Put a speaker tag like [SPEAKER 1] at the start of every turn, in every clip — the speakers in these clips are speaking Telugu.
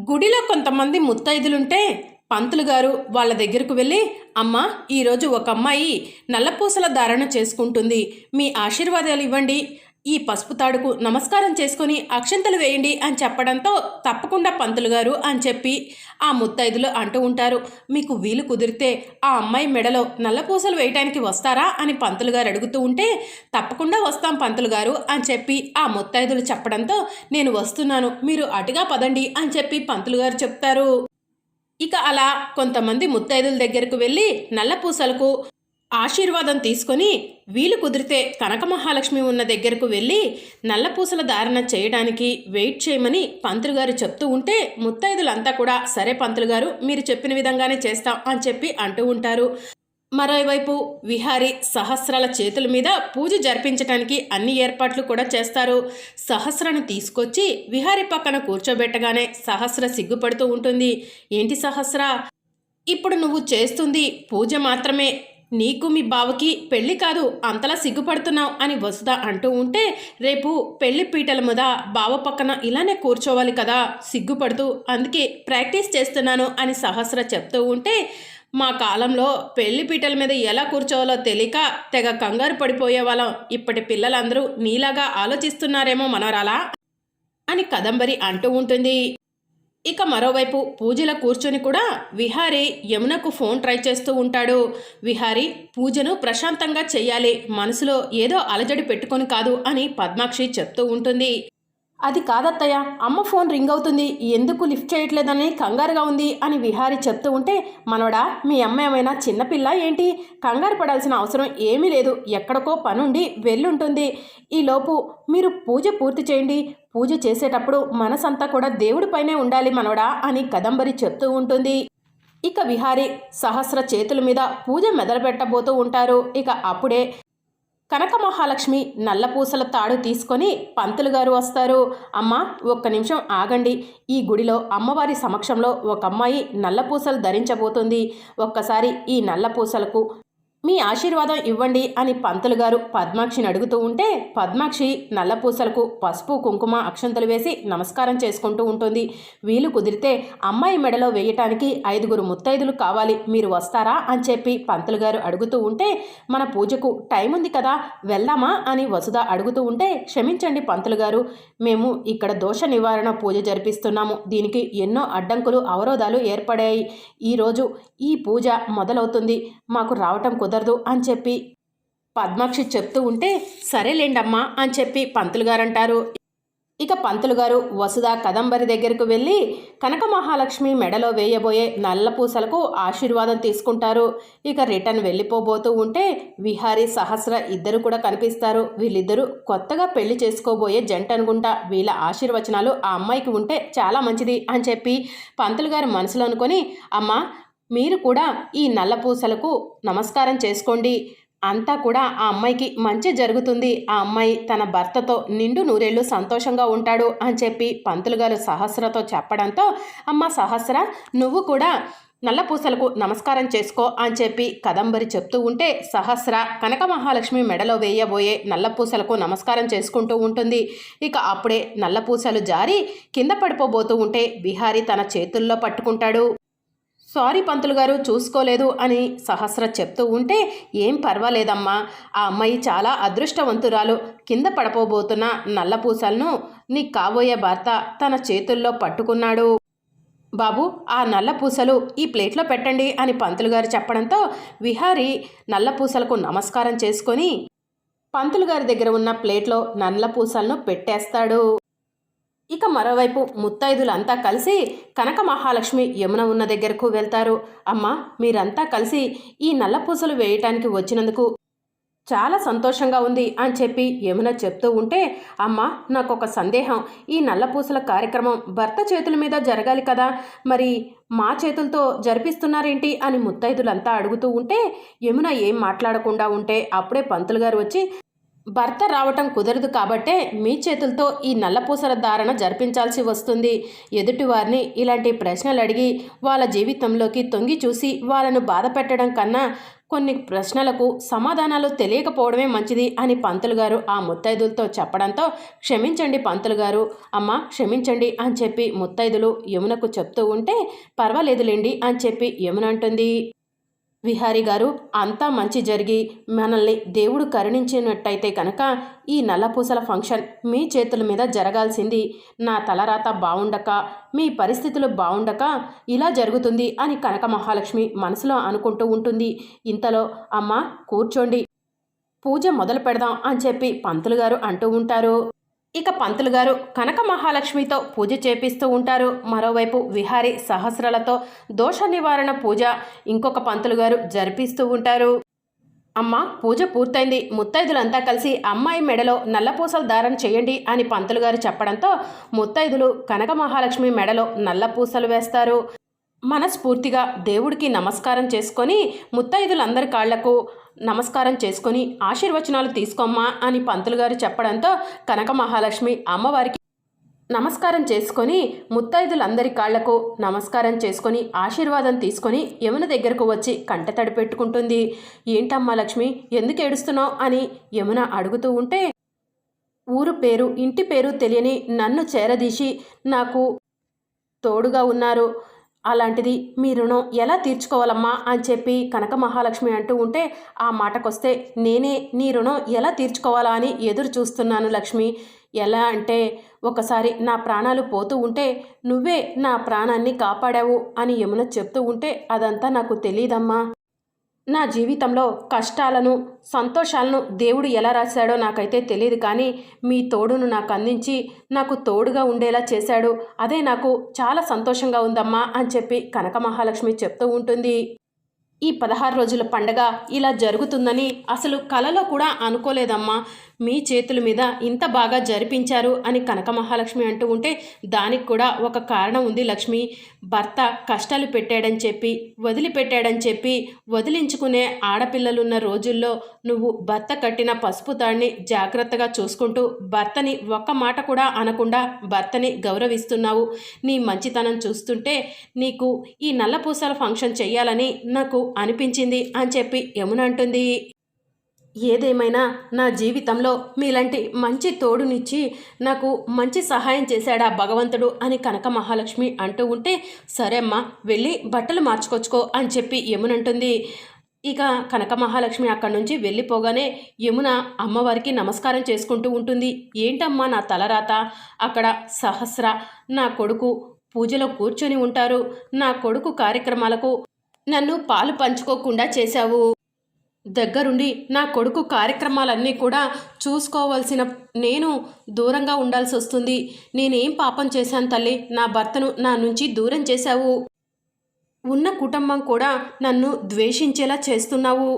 [SPEAKER 1] గుడిలో కొంతమంది ముత్తైదులుంటే పంతులు గారు వాళ్ళ దగ్గరకు వెళ్ళి అమ్మ ఈరోజు ఒక అమ్మాయి నల్లపూసల ధారణ చేసుకుంటుంది. మీ ఆశీర్వాదాలు ఇవ్వండి. ఈ పసుపు తాడుకు నమస్కారం చేసుకొని అక్షంతలు వేయండి అని చెప్పడంతో తప్పకుండా పంతులు గారు అని చెప్పి ఆ ముత్తైదులు అంటూ ఉంటారు. మీకు వీలు కుదిరితే ఆ అమ్మాయి మెడలో నల్లపూసలు వేయటానికి వస్తారా అని పంతులు గారు అడుగుతూ ఉంటే తప్పకుండా వస్తాం పంతులు గారు అని చెప్పి ఆ ముత్తైదులు చెప్పడంతో నేను వస్తున్నాను మీరు అటుగా పదండి అని చెప్పి పంతులు గారు చెప్తారు. ఇక అలా కొంతమంది ముత్తైదుల దగ్గరకు వెళ్ళి నల్లపూసలకు ఆశీర్వాదం తీసుకొని వీలు కుదిరితే కనక మహాలక్ష్మి ఉన్న దగ్గరకు వెళ్ళి నల్లపూసల ధారణ చేయడానికి వెయిట్ చేయమని పంతులు గారు చెప్తూ ఉంటే ముత్తైదులంతా కూడా సరే పంతులు గారు మీరు చెప్పిన విధంగానే చేస్తాం అని చెప్పి అంటూ ఉంటారు. మరోవైపు విహారి సహస్రాల చేతుల మీద పూజ జరిపించడానికి అన్ని ఏర్పాట్లు కూడా చేస్తారు. సహస్రను తీసుకొచ్చి విహారి పక్కన కూర్చోబెట్టగానే సహస్ర సిగ్గుపడుతూ ఉంటుంది. ఏంటి సహస్ర? ఇప్పుడు నువ్వు చేస్తుంది పూజ మాత్రమే నీకు మీ బావకి పెళ్ళి కాదు అంతలా సిగ్గుపడుతున్నావు అని వసుధ అంటూ ఉంటే రేపు పెళ్ళి పీటల మీద బావ పక్కన ఇలానే కూర్చోవాలి కదా సిగ్గుపడుతూ అందుకే ప్రాక్టీస్ చేస్తున్నాను అని సహస్ర చెప్తూ ఉంటే మా కాలంలో పెళ్ళి పీటల మీద ఎలా కూర్చోవాలో తెలియక తెగ కంగారు పడిపోయే వాళ్ళం. ఇప్పటి పిల్లలందరూ నీలాగా ఆలోచిస్తున్నారేమో మనోరాలా అని కదంబరి అంటూ ఉంటుంది. ఇక మరోవైపు పూజల కూర్చొని కూడా విహారి యమునకు ఫోన్ ట్రై చేస్తూ ఉంటాడు. విహారి పూజను ప్రశాంతంగా చెయ్యాలి మనసులో ఏదో అలజడి పెట్టుకొని కాదు అని పద్మాక్షి చెప్తూ ఉంటుంది. అది కాదత్తయ్య అమ్మ ఫోన్ రింగ్ అవుతుంది ఎందుకు లిఫ్ట్ చేయట్లేదని కంగారుగా ఉంది అని విహారి చెప్తూ ఉంటే మనవడా మీ అమ్మ ఏమైనా చిన్నపిల్ల ఏంటి? కంగారు పడాల్సిన అవసరం ఏమీ లేదు ఎక్కడికో పనుండి వెళ్ళుంటుంది. ఈలోపు మీరు పూజ పూర్తి చేయండి. పూజ చేసేటప్పుడు మనసంతా కూడా దేవుడిపైనే ఉండాలి మనవడా అని కదంబరి చెప్తూ ఉంటుంది. ఇక విహారి సహస్ర చేతుల మీద పూజ మెదలుపెట్టబోతూ ఉంటారు. ఇక అప్పుడే కనక మహాలక్ష్మి నల్లపూసల తాడు తీసుకొని పంతులు గారు వస్తారు. అమ్మ ఒక్క నిమిషం ఆగండి. ఈ గుడిలో అమ్మవారి సమక్షంలో ఒక అమ్మాయి నల్లపూసలు ధరించబోతుంది. ఒక్కసారి ఈ నల్లపూసలకు మీ ఆశీర్వాదం ఇవ్వండి అని పంతులు గారు పద్మాక్షిని అడుగుతూ ఉంటే పద్మాక్షి నల్లపూసలకు పసుపు కుంకుమ అక్షంతలు వేసి నమస్కారం చేసుకుంటూ ఉంటుంది. వీలు కుదిరితే అమ్మాయి మెడలో వేయటానికి ఐదుగురు ముత్తైదులు కావాలి. మీరు వస్తారా అని చెప్పి పంతులు గారు అడుగుతూ ఉంటే మన పూజకు టైం ఉంది కదా వెళ్దామా అని వసుధ అడుగుతూ ఉంటే క్షమించండి పంతులు గారు. మేము ఇక్కడ దోష నివారణ పూజ జరిపిస్తున్నాము. దీనికి ఎన్నో అడ్డంకులు అవరోధాలు ఏర్పడాయి. ఈరోజు ఈ పూజ మొదలవుతుంది. మాకు రావటం కుదరదు. అని చెప్పి పద్మాక్షి చెప్తూ ఉంటే సరేలేండమ్మా అని చెప్పి పంతులు గారంటారు. ఇక పంతులు గారు వసుధ కదంబరి దగ్గరకు వెళ్ళి కనక మహాలక్ష్మి మెడలో వేయబోయే నల్ల పూసలకు ఆశీర్వాదం తీసుకుంటారు. ఇక రిటర్న్ వెళ్ళిపోబోతూ ఉంటే విహారీ సహస్ర ఇద్దరు కూడా కనిపిస్తారు. వీళ్ళిద్దరూ కొత్తగా పెళ్ళి చేసుకోబోయే జంట అనుకుంటా వీళ్ళ ఆశీర్వచనాలు ఆ అమ్మాయికి ఉంటే చాలా మంచిది అని చెప్పి పంతులు గారు మనసులో అనుకొని అమ్మ మీరు కూడా ఈ నల్లపూసలకు నమస్కారం చేసుకోండి. అంతా కూడా ఆ అమ్మాయికి మంచి జరుగుతుంది. ఆ అమ్మాయి తన భర్తతో నిండు నూరేళ్ళు సంతోషంగా ఉంటాడు అని చెప్పి పంతులు గారు సహస్రతో చెప్పడంతో అమ్మ సహస్ర నువ్వు కూడా నల్లపూసలకు నమస్కారం చేసుకో అని చెప్పి కదంబరి చెప్తూ ఉంటే సహస్ర కనక మహాలక్ష్మి మెడలో వేయబోయే నల్లపూసలకు నమస్కారం చేసుకుంటూ ఉంటుంది. ఇక అప్పుడే నల్లపూసలు జారి కింద పడిపోబోతూ ఉంటే బిహారీ తన చేతుల్లో పట్టుకుంటాడు. సారీ పంతులు గారు చూసుకోలేదు అని సహస్ర చెప్తూ ఉంటే ఏం పర్వాలేదమ్మా. ఆ అమ్మాయి చాలా అదృష్టవంతురాలు. కింద పడపోబోతున్న నల్లపూసలను నీ కాబోయే భర్త తన చేతుల్లో పట్టుకున్నాడు. బాబు ఆ నల్ల పూసలు ఈ ప్లేట్లో పెట్టండి అని పంతులు గారు చెప్పడంతో విహారి నల్ల పూసలకు నమస్కారం చేసుకొని పంతులు గారి దగ్గర ఉన్న ప్లేట్లో నల్ల పూసలను పెట్టేస్తాడు. ఇక మరోవైపు ముత్తైదులంతా కలిసి కనక మహాలక్ష్మి యమున ఉన్న దగ్గరకు వెళ్తారు. అమ్మ మీరంతా కలిసి ఈ నల్లపూసలు వేయటానికి వచ్చినందుకు చాలా సంతోషంగా ఉంది అని చెప్పి యమున చెప్తూ ఉంటే అమ్మ నాకు ఒక సందేహం. ఈ నల్లపూసల కార్యక్రమం భర్త చేతుల మీద జరగాలి కదా. మరి మా చేతులతో జరిపిస్తున్నారేంటి అని ముత్తైదులంతా అడుగుతూ ఉంటే యమున ఏం మాట్లాడకుండా ఉంటే అప్పుడే పంతులు గారు వచ్చి భర్త రావటం కుదరదు కాబట్టే మీ చేతులతో ఈ నల్లపూసల ధారణ జరిపించాల్సి వస్తుంది. ఎదుటివారిని ఇలాంటి ప్రశ్నలు అడిగి వాళ్ళ జీవితంలోకి తొంగి చూసి వాళ్ళను బాధ పెట్టడం కన్నా కొన్ని ప్రశ్నలకు సమాధానాలు తెలియకపోవడమే మంచిది అని పంతులు గారు ఆ ముత్తైదులతో చెప్పడంతో క్షమించండి పంతులు గారు. అమ్మ క్షమించండి అని చెప్పి ముత్తైదులు యమునకు చెప్తూ ఉంటే పర్వాలేదులేండి అని చెప్పి యమున అంటుంది విహారి గారు అంతా మంచి జరిగి మనల్ని దేవుడు కరుణించినట్టయితే కనుక ఈ నల్లపూసల ఫంక్షన్ మీ చేతుల మీద జరగాల్సింది. నా తలరాత బాగుండక మీ పరిస్థితులు బాగుండక ఇలా జరుగుతుంది అని కనక మహాలక్ష్మి మనసులో అనుకుంటూ ఉంటుంది. ఇంతలో అమ్మ కూర్చోండి. పూజ మొదలు పెడదాం అని చెప్పి పంతులు గారు అంటూ ఉంటారు. ఇక పంతులు గారు కనక మహాలక్ష్మితో పూజ చేపిస్తూ ఉంటారు. మరోవైపు విహారి సహస్రాలతో దోష నివారణ పూజ ఇంకొక పంతులు గారు జరిపిస్తూ ఉంటారు. అమ్మ పూజ పూర్తయింది. ముత్తైదులంతా కలిసి అమ్మాయి మెడలో నల్లపూసల దారం చేయండి అని పంతులు గారు చెప్పడంతో ముత్తైదులు కనక మహాలక్ష్మి మెడలో నల్లపూసలు వేస్తారు. మనస్ఫూర్తిగా దేవుడికి నమస్కారం చేసుకొని ముత్తైదులందరి కాళ్ళకు నమస్కారం చేసుకొని ఆశీర్వచనాలు తీసుకోమ్మా అని పంతులు గారు చెప్పడంతో కనక మహాలక్ష్మి అమ్మవారికి నమస్కారం చేసుకొని ముత్తైదులందరి కాళ్ళకు నమస్కారం చేసుకొని ఆశీర్వాదం తీసుకొని యమున దగ్గరకు వచ్చి కంట తడి పెట్టుకుంటుంది. ఏంటమ్మా లక్ష్మి ఎందుకు ఏడుస్తున్నావు? అని యమున అడుగుతూ ఉంటే ఊరు పేరు ఇంటి పేరు తెలియని నన్ను చేరదీసి నాకు తోడుగా ఉన్నారు. అలాంటిది మీ రుణం ఎలా తీర్చుకోవాలమ్మా అని చెప్పి కనక మహాలక్ష్మి అంటూ ఉంటే ఆ మాటకొస్తే నేనే నీ రుణం ఎలా తీర్చుకోవాలా అని ఎదురు చూస్తున్నాను లక్ష్మి. ఎలా అంటే ఒకసారి నా ప్రాణాలు పోతూ ఉంటే నువ్వే నా ప్రాణాన్ని కాపాడావు అని యమున చెప్తూ ఉంటే అదంతా నాకు తెలియదమ్మా నా జీవితంలో కష్టాలను సంతోషాలను దేవుడు ఎలా రాశాడో నాకైతే తెలియదు కానీ మీ తోడును నాకు అందించి నాకు తోడుగా ఉండేలా చేశాడు. అదే నాకు చాలా సంతోషంగా ఉందమ్మా అని చెప్పి కనక మహాలక్ష్మి చెప్తూ ఉంటుంది. ఈ పదహారు రోజుల పండగ ఇలా జరుగుతుందని అసలు కలలో కూడా అనుకోలేదమ్మా. మీ చేతుల మీద ఇంత బాగా జరిపించారు అని కనక మహాలక్ష్మి అంటూ ఉంటే దానికి కూడా ఒక కారణం ఉంది లక్ష్మి. భర్త కష్టాలు పెట్టాడని చెప్పి వదిలిపెట్టాడని చెప్పి వదిలించుకునే ఆడపిల్లలున్న రోజుల్లో నువ్వు భర్త కట్టిన పసుపు తాడిని జాగ్రత్తగా చూసుకుంటూ భర్తని ఒక్క మాట కూడా అనకుండా భర్తని గౌరవిస్తున్నావు. నీ మంచితనం చూస్తుంటే నీకు ఈ నల్లపూసల ఫంక్షన్ చెయ్యాలని నాకు అనిపించింది అని చెప్పి యమున అంటుంది. ఏదేమైనా నా జీవితంలో మీలాంటి మంచి తోడునిచ్చి నాకు మంచి సహాయం చేశాడా భగవంతుడు అని కనక మహాలక్ష్మి అంటూ ఉంటే సరే అమ్మా వెళ్ళి బట్టలు మార్చుకొచ్చుకో అని చెప్పి యమునంటుంది. ఇక కనక మహాలక్ష్మి అక్కడి నుంచి వెళ్ళిపోగానే యమున అమ్మవారికి నమస్కారం చేసుకుంటూ ఉంటుంది. ఏంటమ్మా నా తలరాత? అక్కడ సహస్ర నా కొడుకు పూజలో కూర్చొని ఉంటారు. నా కొడుకు కార్యక్రమాలకు నన్ను పాలు పంచుకోకుండా చేశావు. దగ్గరుండి నా కొడుకు కార్యక్రమాలన్నీ కూడా చూసుకోవాల్సిన నేను దూరంగా ఉండాల్సి వస్తుంది. నేనేం పాపం చేశాను తల్లి? నా భర్తను నా నుంచి దూరం చేశావు. ఉన్న కుటుంబం కూడా నన్ను ద్వేషించేలా చేస్తున్నావు.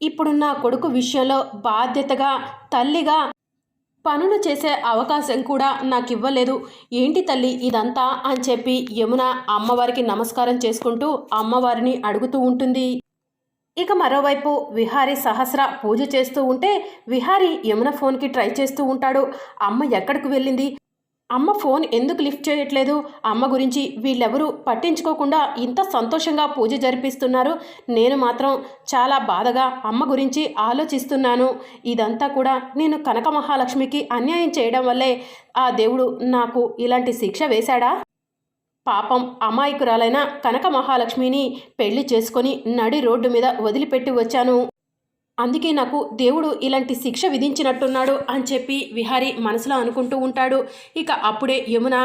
[SPEAKER 1] ఇప్పుడు నా కొడుకు విషయంలో బాధ్యతగా తల్లిగా పనులు చేసే అవకాశం కూడా నాకు ఇవ్వలేదు ఏంటి తల్లి ఇదంతా? అని చెప్పి యమున అమ్మవారికి నమస్కారం చేసుకుంటూ అమ్మవారిని అడుగుతూ ఉంటుంది. ఇక మరోవైపు విహారీ సహస్ర పూజ చేస్తూ ఉంటే విహారీ యమున ఫోన్కి ట్రై చేస్తూ ఉంటాడు. అమ్మ ఎక్కడికి వెళ్ళింది? అమ్మ ఫోన్ ఎందుకు లిఫ్ట్ చేయట్లేదు? అమ్మ గురించి వీళ్ళెవరూ పట్టించుకోకుండా ఇంత సంతోషంగా పూజ జరిపిస్తున్నారు. నేను మాత్రం చాలా బాధగా అమ్మ గురించి ఆలోచిస్తున్నాను. ఇదంతా కూడా నేను కనక మహాలక్ష్మికి అన్యాయం చేయడం వల్లే ఆ దేవుడు నాకు ఇలాంటి శిక్ష వేశాడా? పాపం అమాయకురాలైన కనక మహాలక్ష్మిని పెళ్ళి చేసుకొని నడి రోడ్డు మీద వదిలిపెట్టి వచ్చాను. అందుకే నాకు దేవుడు ఇలాంటి శిక్ష విధించినట్టున్నాడు అని చెప్పి విహారి మనసులో అనుకుంటూ ఉంటాడు. ఇక అప్పుడే యమున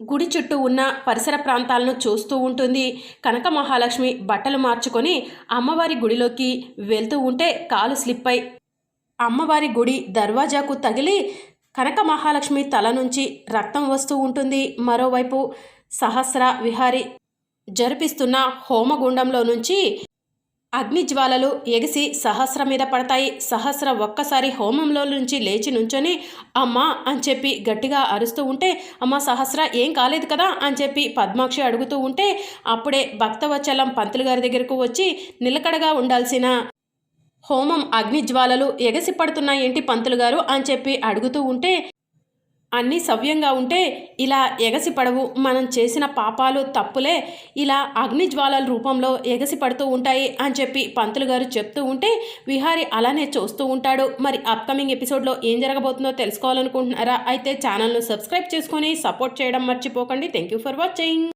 [SPEAKER 1] గుడి చుట్టూ ఉన్న పరిసర ప్రాంతాలను చూస్తూ ఉంటుంది. కనక మహాలక్ష్మి బట్టలు మార్చుకొని అమ్మవారి గుడిలోకి వెళ్తూ ఉంటే కాలు స్లిప్ అయి అమ్మవారి గుడి దర్వాజాకు తగిలి కనక మహాలక్ష్మి తల నుంచి రక్తం వస్తూ ఉంటుంది. మరోవైపు సహస్ర విహారి జరిపిస్తున్న హోమగుండంలో నుంచి అగ్నిజ్వాలలు ఎగిసి సహస్ర మీద పడతాయి. సహస్ర ఒక్కసారి హోమంలో నుంచి లేచి నుంచొని అమ్మా అని చెప్పి గట్టిగా అరుస్తూ ఉంటే అమ్మ సహస్ర ఏం కాలేదు కదా అని చెప్పి పద్మాక్షి అడుగుతూ ఉంటే అప్పుడే భక్తవచలం పంతులు గారి దగ్గరకు వచ్చి నిలకడగా ఉండాల్సిన హోమం అగ్నిజ్వాలలు ఎగసి పడుతున్నాయేంటి పంతులు గారు అని చెప్పి అడుగుతూ ఉంటే అన్నీ సవ్యంగా ఉంటే ఇలా ఎగసి పడవు మనం చేసిన పాపాలు తప్పులే. ఇలా అగ్నిజ్వాలల రూపంలో ఎగసి పడుతూ ఉంటాయి అని చెప్పి పంతులు గారు చెప్తూ ఉంటే విహారి అలానే చూస్తూ ఉంటాడు. మరి అప్కమింగ్ ఎపిసోడ్లో ఏం జరగబోతుందో తెలుసుకోవాలనుకుంటున్నారా? అయితే ఛానల్ను సబ్స్క్రైబ్ చేసుకొని సపోర్ట్ చేయడం మర్చిపోకండి. Thank you for watching